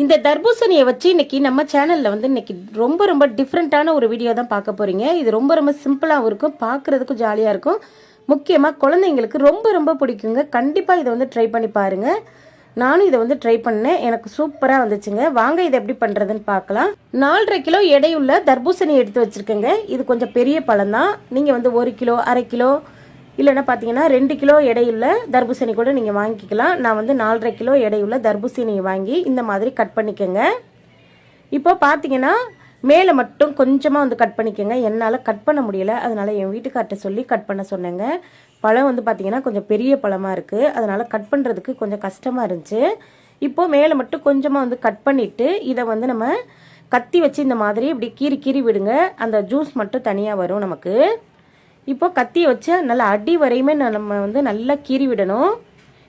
இந்த தர்பூசணியை வச்சு இன்னைக்கு நம்ம சேனலில் வந்து இன்னைக்கு ரொம்ப ரொம்ப டிஃப்ரெண்ட்டான ஒரு வீடியோ தான் பார்க்க போகிறீங்க இது ரொம்ப ரொம்ப சிம்பிளாகவும் இருக்கும் பார்க்குறதுக்கும் ஜாலியாக இருக்கும். முக்கியமாக குழந்தைங்களுக்கு ரொம்ப ரொம்ப பிடிக்குங்க. கண்டிப்பாக இதை வந்து ட்ரை பண்ணி பாருங்கள் நானும் இதை வந்து ட்ரை பண்ணேன். எனக்கு சூப்பராக வந்துச்சுங்க. வாங்க இதை எப்படி பண்ணுறதுன்னு பார்க்கலாம். நாலரை கிலோ எடையுள்ள தர்பூசணி எடுத்து வச்சுருக்கேங்க. இது கொஞ்சம் பெரிய பழம் தான் நீங்கள் வந்து ஒரு கிலோ அரை கிலோ இல்லைன்னா பார்த்தீங்கன்னா ரெண்டு கிலோ எடையுள்ள தர்பூசணி கூட நீங்கள் வாங்கிக்கலாம். நான் வந்து நாலரை கிலோ எடையுள்ள தர்பூசணியை வாங்கி இந்த மாதிரி கட் பண்ணிக்கோங்க. இப்போ பார்த்தீங்கன்னா மேலே மட்டும் கொஞ்சமாக வந்து கட் பண்ணிக்கோங்க. என்னால் கட் பண்ண முடியல. அதனால் என் வீட்டுக்கார்ட்ட சொல்லி கட் பண்ண சொன்னேங்க. பழம் வந்து பார்த்தீங்கன்னா கொஞ்சம் பெரிய பழமாக இருக்குது அதனால் கட் பண்ணுறதுக்கு கொஞ்சம் கஷ்டமாக இருந்துச்சு. இப்போது மேலே மட்டும் கொஞ்சமாக வந்து கட் பண்ணிவிட்டு இதை வந்து நம்ம கத்தி வச்சு இந்த மாதிரி இப்படி கீறி கீறி விடுங்க. அந்த ஜூஸ் மட்டும் தனியாக வரும் நமக்கு. இப்போ கத்தியை வச்சு நல்லா அடி வரையுமே நம்ம வந்து நல்லா கீறி விடணும்.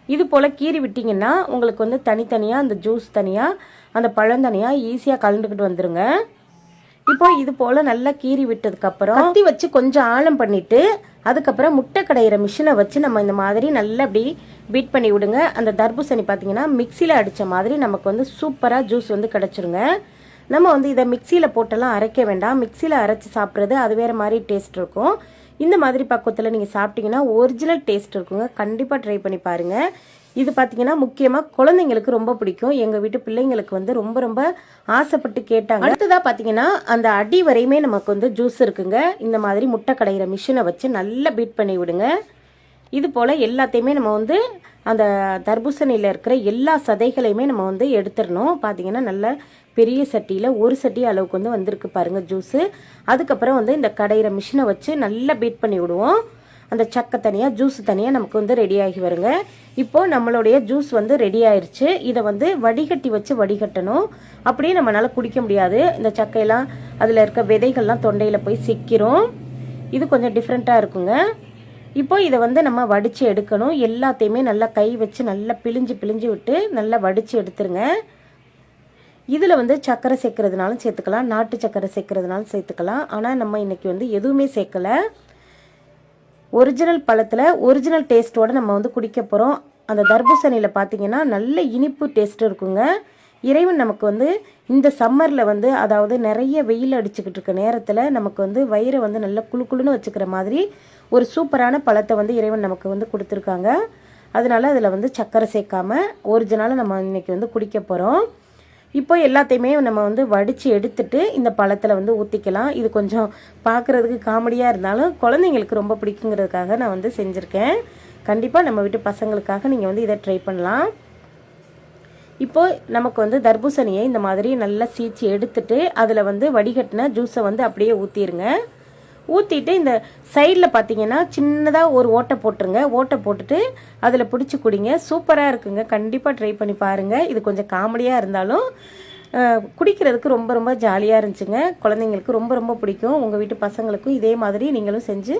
இது போல் கீறி விட்டிங்கன்னா உங்களுக்கு வந்து தனித்தனியாக அந்த ஜூஸ் தனியாக அந்த பழம் தனியாக ஈஸியாக கலந்துக்கிட்டு வந்துடுங்க இப்போ இது போல் நல்லா கீறி விட்டதுக்கப்புறம் கத்தி வச்சு கொஞ்சம் ஆழம் பண்ணிவிட்டு அதுக்கப்புறம் முட்டை கடையிற மிஷினை வச்சு நம்ம இந்த மாதிரி நல்லா அப்படி பீட் பண்ணி விடுங்க. அந்த தர்பூசணி பார்த்தீங்கன்னா மிக்சியில் அடித்த மாதிரி நமக்கு வந்து சூப்பராக ஜூஸ் வந்து கிடச்சிருங்க. நம்ம வந்து இதை மிக்சியில் போட்டெல்லாம் அரைக்க வேண்டாம். மிக்சியில் அரைச்சி சாப்பிட்றது அது வேறு மாதிரி டேஸ்ட் இருக்கும். இந்த மாதிரி பக்குவத்தில் நீங்கள் சாப்பிட்டீங்கன்னா ஒரிஜினல் டேஸ்ட் இருக்குங்க. கண்டிப்பாக ட்ரை பண்ணி பாருங்கள் இது பார்த்தீங்கன்னா முக்கியமாக குழந்தைங்களுக்கு ரொம்ப பிடிக்கும். எங்கள் வீட்டு பிள்ளைங்களுக்கு வந்து ரொம்ப ரொம்ப ஆசைப்பட்டு கேட்டாங்க. அடுத்ததாக பார்த்தீங்கன்னா அந்த அடி வரையுமே நமக்கு வந்து ஜூஸ் இருக்குங்க. இந்த மாதிரி முட்டை கடையிற மிஷினை வச்சு நல்லா பீட் பண்ணி விடுங்க. இது போல் எல்லாத்தையுமே நம்ம வந்து அந்த தர்பூசணியில் இருக்கிற எல்லா சதைகளையுமே நம்ம வந்து எடுத்துடணும். பார்த்தீங்கன்னா நல்ல பெரிய சட்டியில் ஒரு சட்டி அளவுக்கு வந்து வந்திருக்கு பாருங்கள் ஜூஸு. அதுக்கப்புறம் வந்து இந்த கடையிற மிஷினை வச்சு நல்லா பீட் பண்ணி விடுவோம். அந்த சக்கை தனியாக ஜூஸ் தனியாக நமக்கு வந்து ரெடி ஆகி வருங்க. இப்போது நம்மளுடைய ஜூஸ் வந்து ரெடி ஆயிடுச்சு இதை வந்து வடிகட்டி வச்சு வடிகட்டணும். அப்படியே நம்மளால் குடிக்க முடியாது. இந்த சக்கையெல்லாம் அதில் இருக்க விதைகள்லாம் தொண்டையில் போய் சிக்கிறோம் இது கொஞ்சம் டிஃப்ரெண்ட்டாக இருக்குங்க. இப்போ இதை வந்து நம்ம வடித்து எடுக்கணும். எல்லாத்தையுமே நல்லா கை வச்சு நல்லா பிழிஞ்சு பிழிஞ்சு விட்டு நல்லா வடித்து எடுத்துருங்க. இதில் வந்து சர்க்கரை சேர்க்கறதுனாலும் சேர்த்துக்கலாம். நாட்டு சர்க்கரை சேர்க்கறதுனாலும் சேர்த்துக்கலாம். ஆனால் நம்ம இன்றைக்கி வந்து எதுவுமே சேர்க்கலை. ஒரிஜினல் பழத்தில் ஒரிஜினல் டேஸ்ட்டோடு நம்ம வந்து குடிக்க போகிறோம் அந்த தர்பூசணியில் பார்த்தீங்கன்னா நல்ல இனிப்பு டேஸ்ட்டும் இருக்குங்க. இறைவன் நமக்கு வந்து இந்த சம்மரில் வந்து அதாவது நிறைய வெயில் அடிச்சுக்கிட்டு இருக்க நேரத்தில் நமக்கு வந்து வயிறை வந்து நல்லா குளு குளுன்னு வச்சுக்கிற மாதிரி ஒரு சூப்பரான பழத்தை வந்து இறைவன் நமக்கு வந்து கொடுத்துருக்காங்க. அதனால் அதில் வந்து சர்க்கரை சேர்க்காம ஒரிஜினலாக நம்ம இன்றைக்கி வந்து குடிக்க போகிறோம் இப்போ எல்லாத்தையுமே நம்ம வந்து வடித்து எடுத்துட்டு இந்த பழத்தில் வந்து ஊற்றிக்கலாம் இது கொஞ்சம் பார்க்குறதுக்கு காமெடியாக இருந்தாலும் குழந்தைங்களுக்கு ரொம்ப பிடிக்குங்கிறதுக்காக நான் வந்து செஞ்சுருக்கேன். கண்டிப்பாக நம்ம வீட்டு பசங்களுக்காக நீங்கள் வந்து இதை ட்ரை பண்ணலாம். இப்போ நமக்கு வந்து தர்பூசணியை இந்த மாதிரி நல்லா சீச்சி எடுத்துட்டு அதில் வந்து வடிகட்டின ஜூஸை வந்து அப்படியே ஊற்றிடுங்க ஊற்றிட்டு இந்த சைடில் பார்த்தீங்கன்னா சின்னதாக ஒரு ஓட்டை போட்டுருங்க. ஓட்டை போட்டுட்டு அதில் பிடிச்சி குடிங்க. சூப்பராக இருக்குங்க. கண்டிப்பாக ட்ரை பண்ணி பாருங்கள் இது கொஞ்சம் காமெடியாக இருந்தாலும் குடிக்கிறதுக்கு ரொம்ப ரொம்ப ஜாலியாக இருந்துச்சுங்க. குழந்தைங்களுக்கு ரொம்ப ரொம்ப பிடிக்கும். உங்கள் வீட்டு பசங்களுக்கும் இதே மாதிரி நீங்களும் செஞ்சு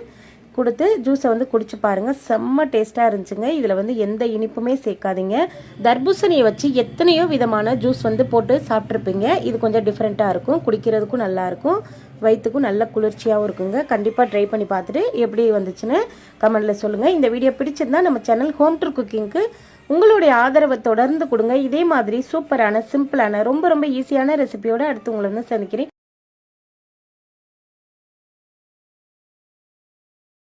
கொடுத்து ஜூஸை வந்து குடிச்சு பாருங்க. செம்ம டேஸ்ட்டாக இருந்துச்சுங்க. இதில் வந்து எந்த இனிப்புமே சேர்க்காதீங்க. தர்பூசணியை வச்சு எத்தனையோ விதமான ஜூஸ் வந்து போட்டு சாப்பிட்ருப்பீங்க இது கொஞ்சம் டிஃப்ரெண்ட்டாக இருக்கும். குடிக்கிறதுக்கும் நல்லா இருக்கும். வயிற்றுக்கும் நல்ல குளிர்ச்சியாகவும் இருக்குங்க. கண்டிப்பாக ட்ரை பண்ணி பார்த்துட்டு எப்படி வந்துச்சுன்னு கமெண்டில் சொல்லுங்கள் இந்த வீடியோ பிடிச்சிருந்தா நம்ம சேனல் ஹோம் ட்ரு குக்கிங்க்கு உங்களுடைய ஆதரவை தொடர்ந்து கொடுங்க. இதே மாதிரி சூப்பரான சிம்பிளான ரொம்ப ரொம்ப ஈஸியான ரெசிபியோடு அடுத்து உங்களை வந்து சந்திக்கிறேன்.